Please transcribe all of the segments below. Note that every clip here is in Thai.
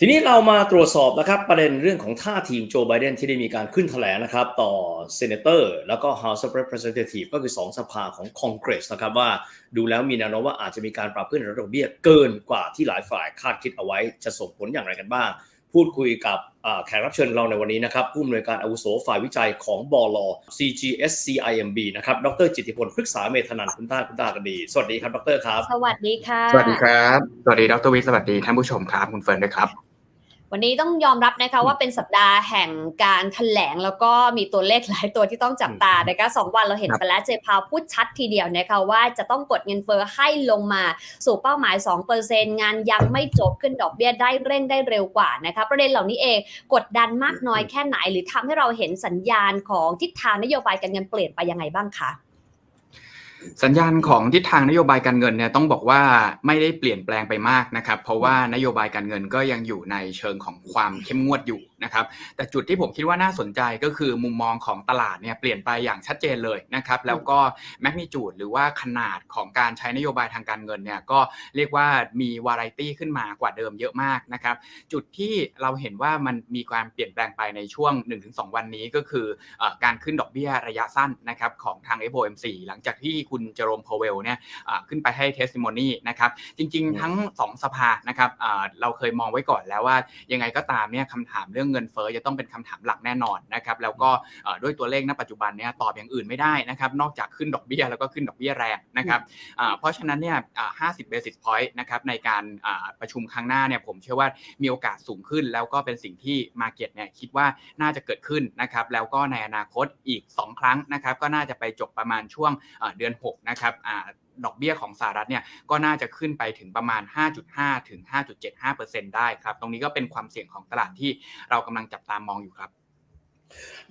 ทีนี้เรามาตรวจสอบนะครับประเด็นเรื่องของท่าทีโจไบเดนที่ได้มีการขึ้นแถลงนะครับ ต่อเซเนเตอร์แล้วก็ House of Representatives ก็คือ 2 สภาของคอนเกรสนะครับว่าดูแล้วมีแนวโน้มว่าอาจจะมีการปรับขึ้นอัตราดอกเบี้ยเกินกว่าที่หลายฝ่ายคาดคิดเอาไว้จะส่งผลอย่างไรกันบ้าง พูดคุยกับอ่าแขกรับเชิญเราในวันนี้นะครับ ผู้อำนวยการอาวุโสฝ่ายวิจัยของบล CGSCIMB นะครับดรจิตติพลพฤกษาเมธนันท์คุณต้าคุณต้ากันดี สวัสดีครับดรครับ สวัสดีค่ะ สวัสดีครับ สวัสดีดรวิทย์สวัสดีท่านผู้ชมครับคุณเฟิร์นด้วยครับ วันนี้ต้องยอมรับนะคะว่าเป็นสัปดาห์แห่งการแถลงแล้วก็มีตัวเลขหลายตัวที่ต้องจับตานะคะสองวันเราเห็นครับไปแล้วเจพาวพูดชัดทีเดียวนะคะว่าจะต้องกดเงินเฟ้อให้ลงมาสู่เป้าหมาย 2%งานยังไม่จบขึ้นดอกเบี้ยได้เร่งได้เร็วกว่านะคะประเด็นเหล่านี้เองกดดันมากน้อยแค่ไหน หรือทำให้เราเห็นสัญญาณของทิศทางนโยบายการเงินเปลี่ยนไปยังไงบ้างคะ สัญญาณของทิศทางนโยบายการเงินเนี่ยต้องบอกว่าไม่ได้เปลี่ยนแปลงไปมากนะครับ เพราะว่านโยบายการเงินก็ยังอยู่ในเชิงของความเข้มงวดอยู่นะครับแต่จุดที่ผมคิดว่าน่าสนใจก็คือมุมมองของตลาดเนี่ยเปลี่ยนไปอย่างชัดเจนเลยนะครับแล้วก็แมกนิจูดหรือว่าขนาดของการใช้นโยบายทางการเงินเนี่ยก็เรียกว่ามีวาไรตี้ขึ้นมากว่าเดิมเยอะมากนะครับจุดที่เราเห็นว่ามันมีการเปลี่ยนแปลงไปในช่วง 1-2 วันนี้ก็คือเอ่อการขึ้นดอกเบี้ยระยะสั้นนะครับของทาง FOMC หลังจากที่คุณเจอโรมพาวเวลเนี่ยอ่าขึ้นไปให้เทสติโมนีนะครับจริงอืมๆทั้ง 2 สภานะครับอ่าเราเคยมองไว้ก่อนแล้วว่ายังไงก็ตามเนี่ยคำถามเรื่องเงินเฟ้อจะต้องเป็นคำถามหลักแน่นอนนะครับแล้วก็ด้วยตัวเลขณปัจจุบันเนี่ยตอบอย่างอื่นไม่ได้นะครับนอกจากขึ้นดอกเบี้ยแล้วก็ขึ้นดอกเบี้ยแรงนะครับเพราะฉะนั้นเนี่ยอ่า50 basis point นะครับในการประชุมครั้งหน้าเนี่ยผมเชื่อว่ามีโอกาสสูงขึ้น แล้วก็เป็นสิ่งที่ Market เนี่ยคิดว่าน่าจะเกิดขึ้นนะครับแล้วก็ในอนาคตอีก 2 ครั้งนะครับก็น่าจะไปจบประมาณช่วงเดือน 6 นะครับ ดอกเบี้ยของสหรัฐเนี่ยก็น่าจะขึ้นไปถึงประมาณ 5.5 ถึง 5.75%ได้ครับ ตรงนี้ก็เป็นความเสี่ยงของตลาดที่เรากำลังจับตามองอยู่ครับ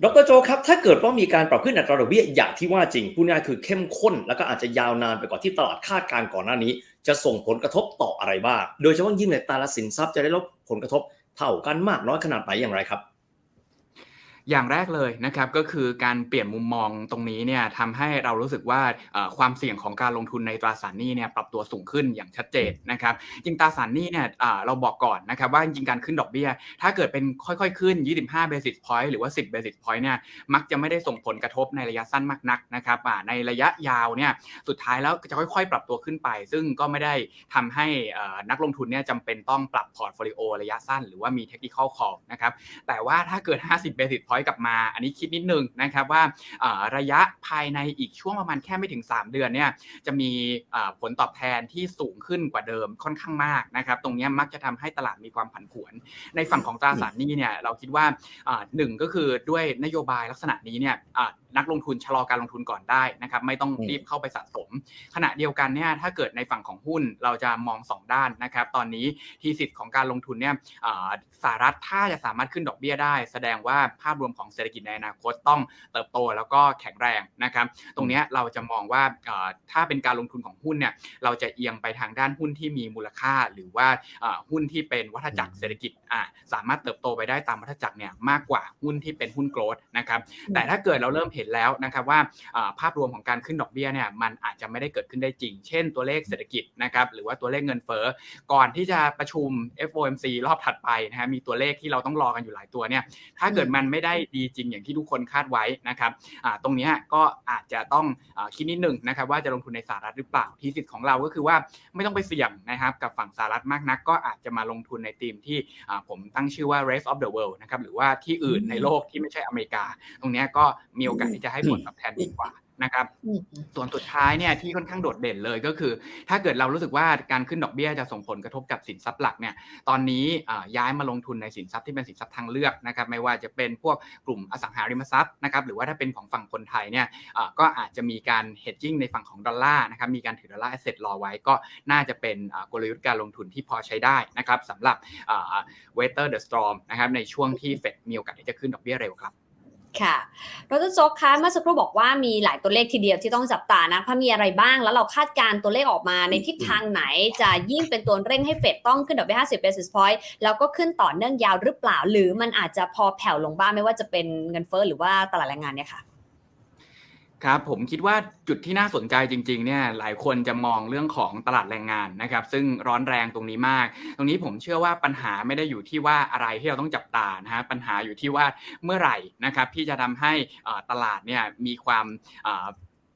ดรโจครับ ถ้าเกิดว่ามีการปรับขึ้นอัตราดอกเบี้ยอย่างที่ว่าจริงพูดง่ายคือเข้มข้น แล้วก็อาจจะยาวนานไปกว่าที่ตลาดคาดการณ์ก่อนหน้านี้ จะส่งผลกระทบต่ออะไรบ้าง โดยเฉพาะยิ่งในต่ละสินทรัพย์จะได้รับผลกระทบเท่ากันมากน้อยขนาดไหนอย่างไรครับ อย่างแรกเลยนะครับก็คือการเปลี่ยนมุมมองตรงนี้เนี่ยทำให้เรารู้สึกว่าความเสี่ยงของการลงทุนในตราสารหนี้เนี่ยปรับตัวสูงขึ้นอย่างชัดเจนนะครับจริงตราสารหนี้เนี่ยเราบอกก่อนนะครับว่าจริงการขึ้นดอกเบี้ย ถ้าเกิดเป็นค่อยๆขึ้น 25 basis point หรือว่า 10 basis point เนี่ยมักจะไม่ได้ส่งผลกระทบในระยะสั้นมากนักนะครับในระยะยาวเนี่ยสุดท้ายแล้วจะค่อยๆ ปรับตัวขึ้นไป ซึ่งก็ไม่ได้ทำให้นักลงทุนเนี่ยจำเป็นต้องปรับพอร์ตโฟลิโอระยะสั้น หรือว่ามี technical call นะครับแต่ว่าถ้าเกิด 50 basis point กลับมา อันนี้คิดนิดนึงนะครับว่าระยะภายในอีกช่วงประมาณแค่ไม่ถึง 3 เดือนเนี่ยจะมีผลตอบแทนที่สูงขึ้นกว่าเดิมค่อนข้างมากนะครับตรงนี้มักจะทำให้ตลาดมีความผันผวน ในฝั่งของตราสารหนี้เนี่ยเราคิดว่าหนึ่งก็คือด้วยนโยบายลักษณะนี้เนี่ยนักลงทุนชะลอการลงทุนก่อนได้นะครับไม่ต้องรีบเข้าไปสะสม ขณะเดียวกันเนี่ยถ้าเกิดในฝั่งของหุ้นเราจะมอง 2 ด้านนะครับตอนนี้ทีสิทธิ์ของการลงทุนเนี่ยอ่าสหรัฐถ้าจะสามารถขึ้นดอกเบี้ยได้ แสดงว่าภาพรวมของเศรษฐกิจในอนาคตต้องเติบโตแล้วก็แข็งแรงนะครับตรงเนี้ยเราจะมองว่าอ่าถ้าเป็นการลงทุนของหุ้นเนี่ยเราจะเอียงไปทางด้านหุ้นที่มีมูลค่า หรือว่าอ่าหุ้นที่เป็นวัฏจักรเศรษฐกิจอ่าสามารถเติบโตไปได้ตามวัฏจักรเนี่ยมากกว่าหุ้นที่เป็นหุ้นโกลด์นะครับแต่ถ้าเกิดเราเริ่มเห็นแล้วนะครับว่าภาพรวมของการขึ้นดอกเบี้ยเนี่ยมันอาจจะไม่ได้เกิดขึ้นได้จริง เช่นตัวเลขเศรษฐกิจนะครับหรือว่าตัวเลขเงินเฟ้อก่อนที่จะประชุม FOMC รอบถัดไปนะฮะมีตัวเลขที่เราต้องรอกันอยู่หลายตัวเนี่ยถ้าเกิดมันไม่ได้ดีจริงอย่างที่ทุกคนคาดไว้นะครับตรงนี้ก็อาจจะต้องอคิดนิดหนึ่งนะครับว่าจะลงทุนในสหรัฐหรือเปล่าที่สิทธิ์ของเราก็คือว่าไม่ต้องไปเสี่ยงนะครับกับฝั่งสหรัฐมากนัก ก็อาจจะมาลงทุนในทีมที่ผมตั้งชื่อว่า rest of the world นะครับหรือว่าที่อื่นในโลกที่ไม่ใช่อเมริกา ตรงนี้ก็มีโอกาสที่จะให้ผลตอบแทนดีกว่านะครับอืมส่วนสุดท้ายเนี่ยที่ค่อนข้างโดดเด่นเลยก็คือ ถ้าเกิดเรารู้สึกว่าการขึ้นดอกเบี้ยจะส่งผลกระทบกับสินทรัพย์หลักเนี่ยตอนนี้อ่าย้ายมาลงทุนในสินทรัพย์ที่เป็นสินทรัพย์ทางเลือกนะครับไม่ว่าจะเป็นพวกกลุ่มอสังหาริมทรัพย์นะครับหรือว่าถ้าเป็นของฝั่งคนไทยเนี่ยอ่าก็อาจจะมีการ hedging ในฝั่งของดอลลาร์นะครับมีการถือดอลลาร์ asset รอไว้ก็น่าจะเป็นอ่ากลยุทธ์การลงทุนที่พอใช้ได้นะครับสำหรับอ่า weather the storm นะครับในช่วงที่เฟดมีโอกาสที่จะขึ้นดอกเบี้ยเร็วครับ ค่ะดรโจ๊กคะเมื่อสักครู่บอกว่ามีหลายตัวเลขทีเดียวที่ต้องจับตานะพามีอะไรบ้างแล้วเราคาดการณ์ตัวเลขออกมาในทิศทางไหน จะยิ่งเป็นตัวเร่งให้เฟดต้องขึ้นดอกเบี้ย50 basis point แล้วก็ขึ้นต่อเนื่องยาวหรือเปล่า หรือมันอาจจะพอแผ่วลงบ้างไม่ว่าจะเป็นเงินเฟ้อหรือว่าตลาดแรงงานเนี่ยค่ะ ครับผมคิดว่าจุดที่น่าสนใจจริงๆเนี่ยหลายคนจะมองเรื่องของตลาดแรงงานนะครับซึ่งร้อนแรงตรงนี้มาก ตรงนี้ผมเชื่อว่าปัญหาไม่ได้อยู่ที่ว่าอะไรที่เราต้องจับตานะฮะปัญหาอยู่ที่ว่าเมื่อไหร่นะครับที่จะทำให้อ่าตลาดเนี่ยมีความ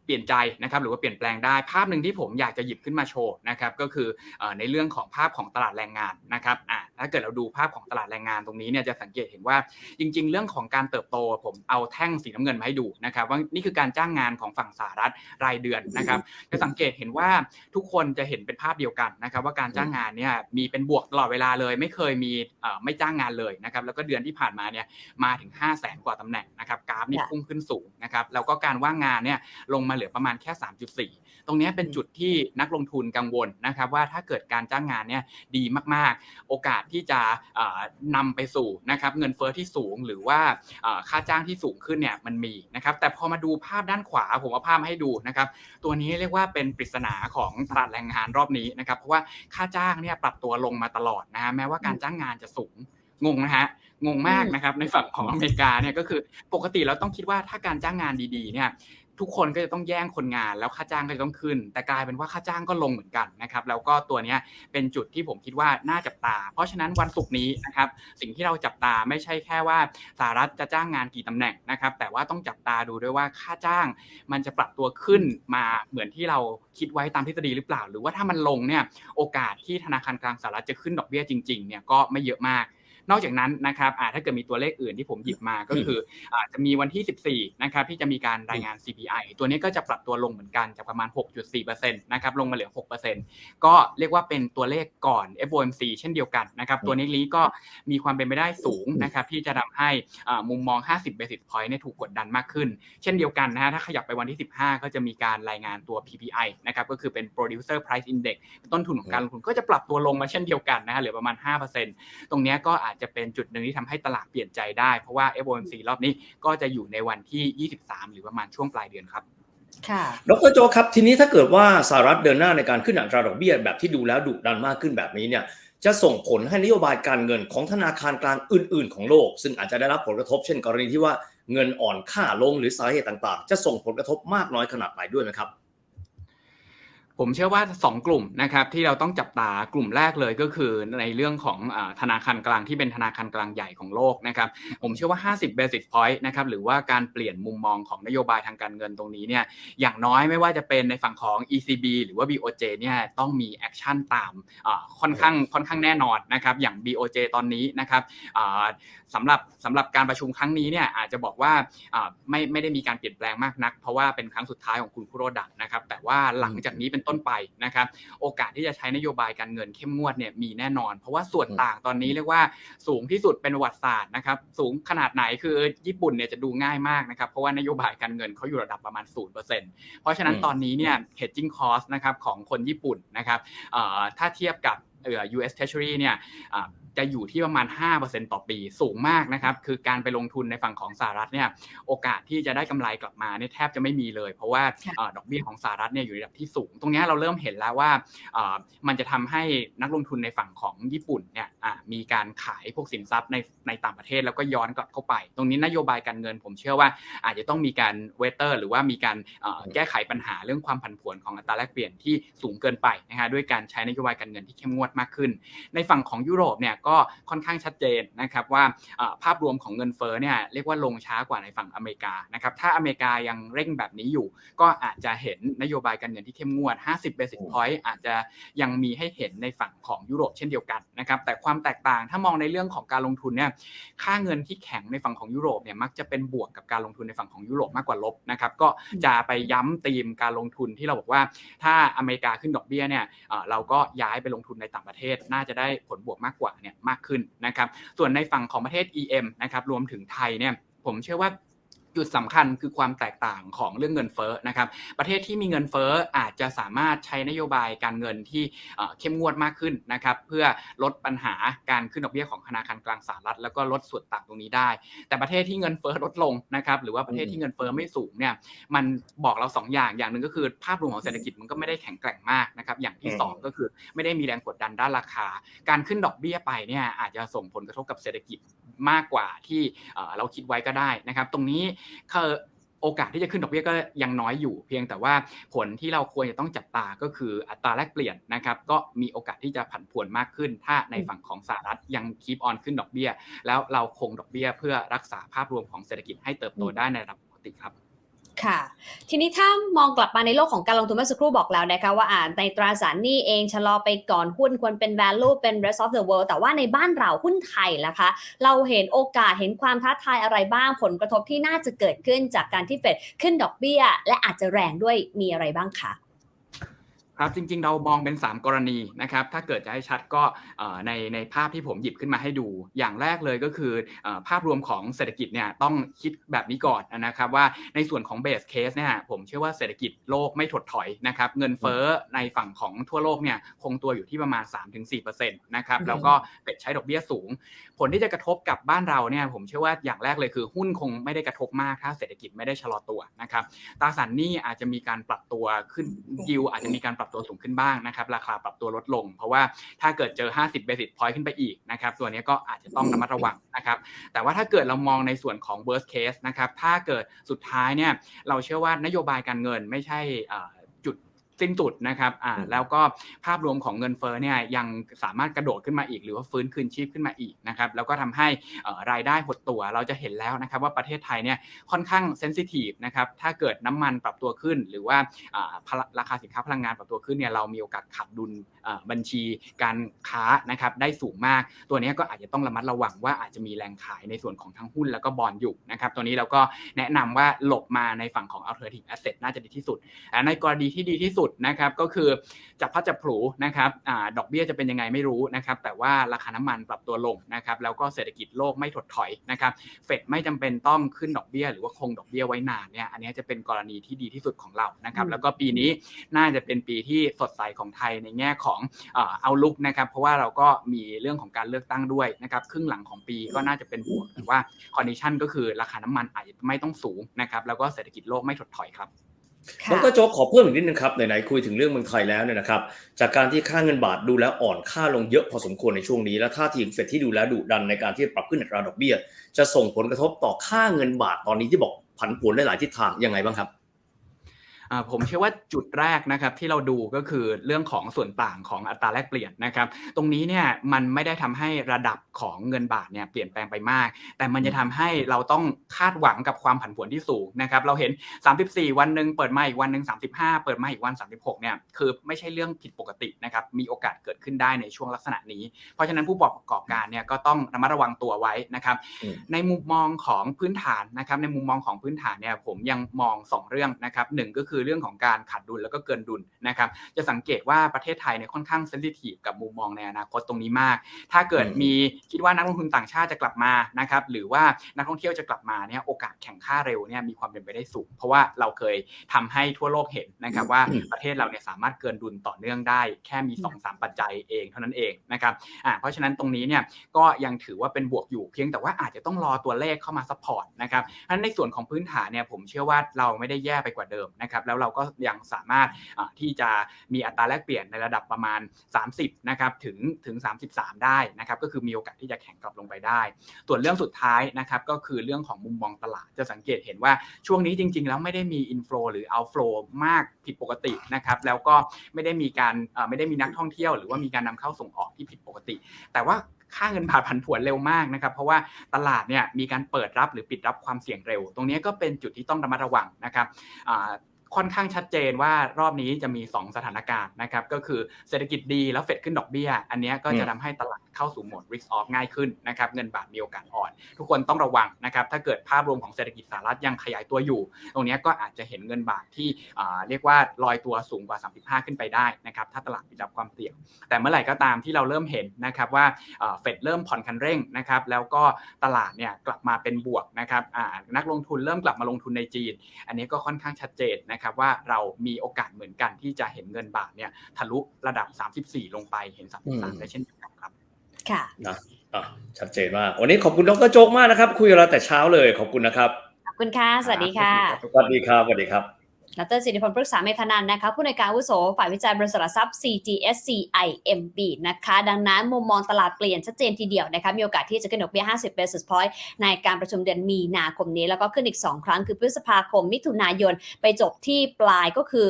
เปลี่ยนใจนะครับหรือว่าเปลี่ยนแปลงได้ ภาพหนึ่งที่ผมอยากจะหยิบขึ้นมาโชว์นะครับก็คือเอ่อในเรื่องของภาพของตลาดแรงงานนะครับอ่าถ้าเกิดเราดูภาพของตลาดแรงงานตรงนี้เนี่ยจะสังเกตเห็นว่าจริง ๆ เรื่องของการเติบโตผมเอาแท่งสีน้ำเงินมาให้ดูนะครับว่านี่คือการจ้างงานของฝั่งสหรัฐรายเดือนนะครับจะสังเกตเห็นว่าทุกคนจะเห็นเป็นภาพเดียวกันนะครับว่าการจ้างงานเนี่ยมีเป็นบวกตลอดเวลาเลย ไม่เคยมีเอ่อไม่จ้างงานเลยนะครับแล้วก็เดือนที่ผ่านมาเนี่ยมาถึง 5 0 0แสนกว่าตำแหน่งนะครับกราฟนี่ค่ะพุ่งขึ้นสูงนะครับแล้วก็การว่างงานเนี่ยลงมาเหลือประมาณแค่ 3.4 ตรงนี้เป็นจุดที่นักลงทุนกังวลนะครับว่าถ้าเกิดการจ้างงานเนี่ยดีมากๆ โอกาสที่จะเอ่อนำไปสู่นะครับเงินเฟ้อที่สูงหรือว่าค่าจ้างที่สูงขึ้นเนี่ยมันมีนะครับแต่พอมาดูภาพด้านขวาผมเอาภาพมาให้ดูนะครับตัวนี้เรียกว่าเป็นปริศนาของตลาดแรงงานรอบนี้นะครับเพราะว่าค่าจ้างเนี่ยปรับตัวลงมาตลอดนะฮะแม้ว่าการจ้างงานจะสูงงงนะฮะงงมากนะครับในฝั่งของอเมริกาเนี่ยก็คือปกติเราต้องคิดว่าถ้าการจ้างงานดีๆเนี่ย ทุกคนก็จะต้องแย่งคนงานแล้วค่าจ้างก็จะต้องขึ้น แต่กลายเป็นว่าค่าจ้างก็ลงเหมือนกันนะครับแล้วก็ตัวนี้เป็นจุดที่ผมคิดว่าน่าจับตา เพราะฉะนั้นวันศุกร์นี้นะครับสิ่งที่เราจับตาไม่ใช่แค่ว่าสหรัฐจะจ้างงานกี่ตำแหน่งนะครับแต่ว่าต้องจับตาดูด้วยว่าค่าจ้างมันจะปรับตัวขึ้นมาเหมือนที่เราคิดไว้ตามทฤษฎีหรือเปล่า หรือว่าถ้ามันลงเนี่ยโอกาสที่ธนาคารกลางสหรัฐจะขึ้นดอกเบี้ยจริงๆเนี่ยก็ไม่เยอะมาก นอกจากนั้นนะครับอ่าถ้าเกิดมีตัวเลขอื่นที่ผมหยิบมาก็คืออาจจะมีวันที่ 14 นะครับที่จะมีการรายงาน CPI ตัวนี้ก็จะปรับตัวลงเหมือนกันจากประมาณ 6.4%นะครับลงมาเหลือ 6%ก็เรียกว่าเป็นตัวเลขก่อน FOMC เช่นเดียวกันนะครับตัวนี้ลีก็มีความเป็นไปได้สูงนะครับที่จะทำให้อ่ามุมมอง 50 basis point เนี่ยถูกกดดันมากขึ้น เช่นเดียวกันนะฮะถ้าขยับไปวันที่ 15 ก็จะมีการรายงานตัว PPI นะครับก็คือเป็น producer price index ต้นทุนของการลงทุนก็จะปรับตัวลงมาเช่นเดียวกันนะฮะเหลือประมาณ 5%ตรงเนี้ยก็อาจจะเป็นจุดหนึ่งที่ทำให้ตลาดเปลี่ยนใจได้เพราะว่า FOMC รอบนี้ก็จะอยู่ในวันที่ 23 หรือประมาณช่วงปลายเดือนครับค่ะดรโจครับ ทีนี้ถ้าเกิดว่าสหรัฐเดินหน้าในการขึ้นอัตราดอกเบี้ยแบบที่ดูแล้วดุดันมากขึ้นแบบนี้เนี่ยจะส่งผลให้นโยบายการเงินของธนาคารกลางอื่น ๆ ของโลก ซึ่งอาจจะได้รับผลกระทบเช่นกรณีที่ว่าเงินอ่อนค่าลงหรือสาเหตุต่างๆ จะส่งผลกระทบมากน้อยขนาดไหนด้วยไหมครับ ผมเชื่อว่า 2 กลุ่มนะครับที่เราต้องจับตากลุ่มแรกเลยก็คือในเรื่องของอาธนาคารกลางที่เป็นธนาคารกลางใหญ่ของโลกนะครับผมเชื่อว่า 50 basis point นะครับหรือว่าการเปลี่ยนมุมมองของนโยบายทางการเงินตรงนี้เนี่ยอย่างน้อยไม่ว่าจะเป็นในฝั่งของ ECB หรือว่า BOJ เนี่ยต้องมีแอคชั่นตามอ่าค่อนข้างค่อนข้างแน่นอนนะครับอย่าง BOJ ตอนนี้นะครับอ่าสำหรับสำหรับการประชุมครั้งนี้เนี่ยอาจจะบอกว่าอ่าไม่ไม่ได้มีการเปลี่ยนแปลงมากนัก เพราะว่าเป็นครั้งสุดท้ายของคุณคุโรดะนะครับแต่ว่าหลังจากนี้เป็นต้นไปนะครับ โอกาสที่จะใช้นโยบายการเงินเข้มงวดเนี่ยมีแน่นอน เพราะว่าส่วนต่างตอนนี้เรียกว่าสูงที่สุดเป็นประวัติศาสตร์นะครับ สูงขนาดไหนคือญี่ปุ่นเนี่ยจะดูง่ายมากนะครับ เพราะว่านโยบายการเงินเขาอยู่ระดับประมาณ 0%เพราะฉะนั้นอืมตอนนี้เนี่ย hedging cost นะครับของคนญี่ปุ่นนะครับเอ่อถ้าเทียบกับเอ่อ US Treasury เนี่ยอ่าจะอยู่ที่ประมาณ 5%ต่อปีสูงมากนะครับ คือการไปลงทุนในฝั่งของสหรัฐเนี่ยโอกาสที่จะได้กำไรกลับมาเนี่ยแทบจะไม่มีเลย เพราะว่าค่ะเอ่อดอกเบี้ยของสหรัฐเนี่ยอยู่ในระดับที่สูง ตรงเนี้ยเราเริ่มเห็นแล้วว่าเอ่อมันจะทำให้นักลงทุนในฝั่งของญี่ปุ่นเนี่ยอะมีการขายพวกสินทรัพย์ในในต่างประเทศแล้วก็ย้อนกลับเข้าไป ตรงนี้นโยบายการเงินผมเชื่อว่าอาจจะต้องมีการเวเตอร์ หรือว่ามีการเอ่อแก้ไขปัญหาเรื่องความผันผวนของอัตราแลกเปลี่ยนที่สูงเกินไปนะฮะด้วยการใช้นโยบายการเงินที่เข้มงวดมากขึ้น ในฝั่งของยุโรปเนี่ยก็ค่อนข้างชัดเจนนะครับว่าภาพรวมของเงินเฟ้อเนี่ยเรียกว่าลงช้ากว่าในฝั่งอเมริกานะครับถ้าอเมริกายังเร่งแบบนี้อยู่ ก็อาจจะเห็นนโยบายการเงินที่เข้มงวด 50 basis point อาจจะยังมีให้เห็นในฝั่งของยุโรปเช่นเดียวกันนะครับแต่ความแตกต่างถ้ามองในเรื่องของการลงทุนเนี่ยค่าเงินที่แข็งในฝั่งของยุโรปเนี่ยมักจะเป็นบวกกับการลงทุนในฝั่งของยุโรปมากกว่าลบนะครับก็จะไปย้ำธีมการลงทุนที่เราบอกว่า ถ้าอเมริกาขึ้นดอกเบี้ยเนี่ยเอ่อเราก็ย้ายไปลงทุนในต่างประเทศน่าจะได้ผลบวกมากกว่าเนี่ยมากขึ้นนะครับส่วนในฝั่งของประเทศ EM นะครับรวมถึงไทยเนี่ยผมเชื่อว่า จุดสำคัญคือความแตกต่างของเรื่องเงินเฟ้อนะครับ ประเทศที่มีเงินเฟ้ออาจจะสามารถใช้นโยบายการเงินที่เข้มงวดมากขึ้นนะครับ เพื่อลดปัญหาการขึ้นดอกเบี้ยของธนาคารกลางสหรัฐ แล้วก็ลดส่วนต่างตรงนี้ได้ แต่ประเทศที่เงินเฟ้อลดลงนะครับ หรือว่าประเทศที่เงินเฟ้อไม่สูงเนี่ยมันบอกเราสองอย่างอย่างหนึ่งก็คือภาพรวมของเศรษฐกิจมันก็ไม่ได้แข็งแกร่งมากนะครับอย่างที่สองก็คือไม่ได้มีแรงกดดันด้านราคา การขึ้นดอกเบี้ยไปเนี่ยอาจจะส่งผลกระทบกับเศรษฐกิจมากกว่าที่เราคิดไว้ก็ได้นะครับ ตรงนี้โอกาสที่จะขึ้นดอกเบี้ยก็ยังน้อยอยู่ เพียงแต่ว่าผลที่เราควรจะต้องจับตาก็คืออัตราแลกเปลี่ยนนะครับ ก็มีโอกาสที่จะผันผวนมากขึ้น ถ้าในฝั่งของสหรัฐยังคีบออนขึ้นดอกเบี้ย แล้วเราคงดอกเบี้ยเพื่อรักษาภาพรวมของเศรษฐกิจให้เติบโตได้ในระดับปกติครับ ค่ะ ทีนี้ถ้ามองกลับมาในโลกของการลงทุนเมื่อสักครู่บอกแล้วนะคะว่าอ่าในตราสารหนี้เองชะลอไปก่อนหุ้นควรเป็น value เป็น rest of the world แต่ว่าในบ้านเราหุ้นไทยล่ะคะ เราเห็นโอกาสเห็นความท้าทายอะไรบ้างผลกระทบที่น่าจะเกิดขึ้นจากการที่เฟดขึ้นดอกเบี้ย และอาจจะแรงด้วยมีอะไรบ้างคะ ครับจริงๆ เรามองเป็น 3 กรณีนะครับถ้าเกิดจะให้ชัดก็เอ่อในในภาพที่ผมหยิบขึ้นมาให้ดู อย่างแรกเลยก็คือเอ่อภาพรวมของเศรษฐกิจเนี่ยต้องคิดแบบนี้ก่อนนะครับว่าในส่วนของเบสเคสเนี่ยผมเชื่อว่าเศรษฐกิจโลกไม่ถดถอยนะครับเงินเฟ้อในฝั่งของทั่วโลกเนี่ยคงตัวอยู่ที่ประมาณ 3-4%นะครับแล้วก็เฟดใช้ดอกเบี้ยสูง ผลที่จะกระทบกับบ้านเราเนี่ยผมเชื่อว่าอย่างแรกเลยคือหุ้นคงไม่ได้กระทบมากถ้าเศรษฐกิจไม่ได้ชะลอตัวนะครับตราสารหนี้อาจจะมีการปรับตัวขึ้นยิวอาจจะมีการปรับตัวสูงขึ้นบ้างนะครับ ราคาปรับตัวลดลง เพราะว่าถ้าเกิดเจอ 50 basis point ขึ้นไปอีกนะครับตัวนี้ก็อาจจะต้องระมัดระวังนะครับ แต่ว่าถ้าเกิดเรามองในส่วนของ worst case นะครับ ถ้าเกิดสุดท้ายเนี่ยเราเชื่อว่านโยบายการเงินไม่ใช่ สิ้นสุดนะครับอ่าแล้วก็ภาพรวมของเงินเฟ้อเนี่ยยังสามารถกระโดดขึ้นมาอีก หรือว่าฟื้นคืนชีพขึ้นมาอีกนะครับแล้วก็ทำให้เอ่อรายได้หดตัวเราจะเห็นแล้วนะครับว่าประเทศไทยเนี่ยค่อนข้างเซนซิทีฟนะครับถ้าเกิดน้ำมันปรับตัวขึ้น หรือว่าอ่าพละราคาสินค้าพลังงานปรับตัวขึ้นเนี่ยเรามีโอกาสขาดดุลอ่าบัญชีการค้านะครับได้สูงมาก ตัวนี้ก็อาจจะต้องระมัดระวังว่าอาจจะมีแรงขายในส่วนของทั้งหุ้นแล้วก็บอลอยู่นะครับตัวนี้เราก็แนะนำว่าหลบมาในฝั่งของ alternative asset น่าจะดีที่สุดอ่าในกรณีที่ดีที่สุดนะครับก็คือจับพัดจับผลูนะครับอาดอกเบี้ยจะเป็นยังไงไม่รู้นะครับแต่ว่าราคาน้ำมันปรับตัวลงนะครับแล้วก็เศรษฐกิจโลกไม่ถดถอยนะครับเฟดไม่จำเป็นต้องขึ้นดอกเบี้ย หรือว่าคงดอกเบี้ยไว้นานเนี่ยอันนี้จะเป็นกรณีที่ดีที่สุดของเรานะครับอืมแล้วก็ปีนี้น่าจะเป็นปีที่สดใสของไทยในแง่ของเอาลุกนะครับเพราะว่าเราก็มีเรื่องของการเลือกตั้งด้วยนะครับครึ่งหลังของปีก็น่าจะเป็นบวกแต่ว่าคอนดิชันก็คือราคาน้ำมันอาจจะไม่ต้องสูงนะครับแล้วก็เศรษฐกิจโลกไม่ถดถอยครับ ดรโจ๊กขอเพิ่มอีกนิดนึงครับไหนๆคุยถึงเรื่องเมืองไทยแล้วเนี่ยนะครับ จากการที่ค่าเงินบาทดูแล้วอ่อนค่าลงเยอะพอสมควรในช่วงนี้ และท่าทีของเฟดที่ดูแล้วดุดันในการที่ปรับขึ้นอัตราดอกเบี้ย จะส่งผลกระทบต่อค่าเงินบาทตอนนี้ที่บอกผันผวนได้หลายทิศทางยังไงบ้างครับ ผมเชื่อว่าจุดแรกนะครับที่เราดูก็คือเรื่องของส่วนต่างของอัตราแลกเปลี่ยนนะครับ ตรงนี้เนี่ยมันไม่ได้ทำให้ระดับของเงินบาทเนี่ยเปลี่ยนแปลงไปมาก แต่มันจะทำให้เราต้องคาดหวังกับความผันผวนที่สูงนะครับเราเห็น 34 วันหนึ่งเปิดมาอีกวันหนึ่ง35 เปิดมาอีกวัน 36เนี่ยคือไม่ใช่เรื่องผิดปกตินะครับมีโอกาสเกิดขึ้นได้ในช่วงลักษณะนี้ เพราะฉะนั้นผู้ประกอบการเนี่ยก็ต้องระมัดระวังตัวไว้นะครับอืมในมุมมองของพื้นฐานนะครับในมุมมองของพื้นฐานเนี่ยผมยังมองสองเรื่องนะครับหนึ่งก็คือเรื่องของการขาดดุลแล้วก็เกินดุลนะครับ จะสังเกตว่าประเทศไทยเนี่ยค่อนข้างเซนซิทีฟกับมุมมองในอนาคตตรงนี้มาก ถ้าเกิดอืมมีคิดว่านักลงทุนต่างชาติจะกลับมานะครับหรือว่านักท่องเที่ยวจะกลับมาเนี่ยโอกาสแข่งค่าเร็วเนี่ยมีความเป็นไปได้สูง เพราะว่าเราเคยทำให้ทั่วโลกเห็นนะครับว่าประเทศเราเนี่ยสามารถเกินดุลต่อเนื่องได้ แค่มี2อสปัจจัยเองเท่านั้นเองนะครับอ่าเพราะฉะนั้นตรงนี้เนี่ยก็ยังถือว่าเป็นบวกอยู่เพียงแต่ว่าอาจจะต้องรอตัวเลขเข้ามาซัพพอร์ตนะครับเพราะฉะนั้นในส่วนของพื้นฐานเนี่ยผมเชื่อว่าเราไม่ได้แย่ไปกว่าเดิมนะครับแล้วเราก็ยังสามารถที่จะมีอัตราแลกเปลี่ยนในระดับประมาณ 30นะครับถึงถึง 33 ได้นะครับก็คือมีโอกาสที่จะแข็งกลับลงไปได้ ส่วนเรื่องสุดท้ายนะครับก็คือเรื่องของมุมมองตลาดจะสังเกตเห็นว่าช่วงนี้จริง ๆ แล้วไม่ได้มีอินฟลูหรือเอาฟลูมากผิดปกตินะครับแล้วก็ไม่ได้มีการไม่ได้มีนักท่องเที่ยว หรือว่ามีการนำเข้าส่งออกที่ผิดปกติ แต่ว่าค่าเงินบาทผันผวนเร็วมากนะครับเพราะว่าตลาดเนี่ยมีการเปิดรับหรือปิดรับความเสี่ยงเร็ว ตรงนี้ก็เป็นจุดที่ต้องระมัดระวังนะครับ ค่อนข้างชัดเจนว่ารอบนี้จะมี 2 สถานการณ์นะครับ ก็คือเศรษฐกิจดีแล้วเฟดขึ้นดอกเบี้ย อันเนี้ยก็จะทำให้ตลาด เข้าสู่โหมด risk off ง่ายขึ้นนะครับเงินบาทมีโอกาสอ่อน ทุกคนต้องระวังนะครับถ้าเกิดภาพรวมของเศรษฐกิจสหรัฐยังขยายตัวอยู่ ตรงเนี้ยก็อาจจะเห็นเงินบาทที่อ่าเรียกว่าลอยตัวสูงกว่า 35 ขึ้นไปได้นะครับถ้าตลาดปิดรับความเสี่ยง แต่เมื่อไหร่ก็ตามที่เราเริ่มเห็นนะครับว่าเฟดเริ่มผ่อนคันเร่งนะครับแล้วก็ตลาดเนี่ยกลับมาเป็นบวกนะครับอ่านักลงทุนเริ่มกลับมาลงทุนในจีน อันนี้ก็ค่อนข้างชัดเจนนะครับว่าเรามีโอกาสเหมือนกันที่จะเห็นเงินบาทเนี่ยทะลุระดับ 34 ลงไปเห็นอืม33 ได้เช่นเดียวกันครับ ค่ะนะอะชัดเจนมากวันนี้ขอบคุณดรโจ๊กมากนะครับ คุยกับเราแต่เช้าเลยขอบคุณนะครับ ขอบคุณค่ะ สวัสดีค่ะ สวัสดีครับ สวัสดีครับ ดรสิริพลปรึกษาเมธนันนะคะผู้ในการวุโสฝ่ายวิจัยบริษัทหลักทรัพย์ CGSCIMB นะคะดังนั้นมุมมองตลาดเปลี่ยนชัดเจนทีเดียวนะคะมีโอกาสที่จะขึ้นดอกเบี้ย 50 basis point ในการประชุมเดือนมีนาคมนี้ แล้วก็ขึ้นอีก 2 ครั้งคือพฤษภาคมมิถุนายน ไปจบที่ปลายก็คือ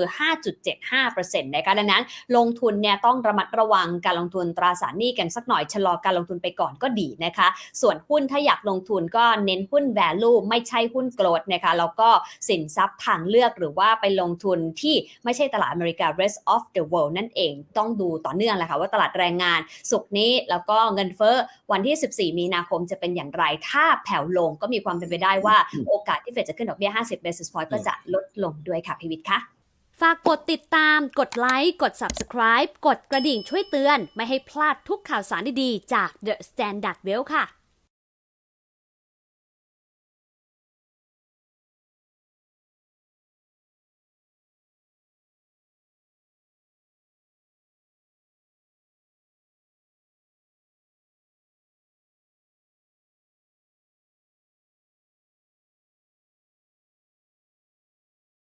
5.75%นะคะดังนั้นลงทุนเนี่ยต้องระมัดระวังการลงทุนตราสารหนี้กันสักหน่อยชะลอการลงทุนไปก่อนก็ดีนะคะส่วนหุ้นถ้าอยากลงทุนก็เน้นหุ้น value ไม่ใช่หุ้น growth นะคะแล้วก็สินทรัพย์ทางเลือกหรือว่าไปลงทุนที่ไม่ใช่ตลาดอเมริกา rest of the world นั่นเองต้องดูต่อเนื่องแหละค่ะว่าตลาดแรงงานสุกร์นี้แล้วก็เงินเฟ้อวันที่ 14 มีนาคมจะเป็นอย่างไร ถ้าแผ่วลงก็มีความเป็นไปได้ว่าโอกาสที่เฟดจะขึ้นดอกเบี้ย 50 basis point ก็จะลดลงด้วยค่ะพิวิทย์ค่ะฝากกดติดตาม กดไลค์ กด Subscribe กดกระดิ่งช่วยเตือน ไม่ให้พลาดทุกข่าวสารดีๆ จาก The Standard Well ค่ะ